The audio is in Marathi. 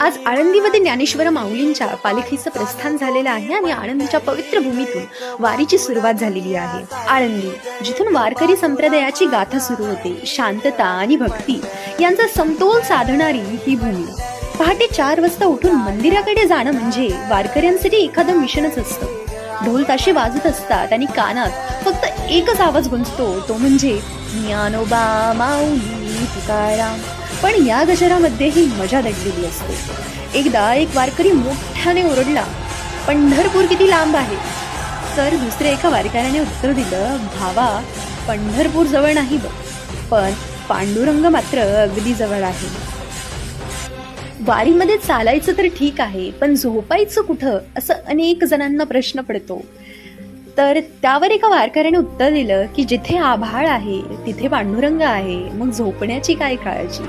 आज आळंदीमध्ये ज्ञानेश्वर माऊलींच्या पालखीचं प्रस्थान झालेलं आहे आणि आळंदीच्या पवित्र भूमीतून वारीची सुरुवात झालेली आहे. आळंदी जिथून वारकरी संप्रदायाची गाथा सुरू होते. शांतता आणि भक्ती यांचा समतोल साधणारी ही भूमी. पहाटे चार वाजता उठून मंदिराकडे जाणं म्हणजे वारकऱ्यांसाठी एखादं मिशनच असतं. ढोल ताशे वाजत असतात आणि कानात फक्त एकच आवाज गुंजतो. तो म्हणजे ज्ञानोबा माऊली. तुकाराम पण या गजरामध्ये ही मजा दडलेली असते. एकदा एक वारकरी मोठ्याने ओरडला पंढरपूर किती लांब आहे. तर दुसऱ्या एका वारकऱ्याने उत्तर दिलं भावा पंढरपूर जवळ नाही बघ पण पांडुरंग मात्र अगदी जवळ आहे. वारीमध्ये चालायचं तर ठीक आहे पण झोपायचं कुठं असं अनेक जणांना प्रश्न पडतो. तर त्यावर एका वारकऱ्याने उत्तर दिलं की जिथे आभाळ आहे तिथे पांडुरंग आहे. मग झोपण्याची काय काळजी?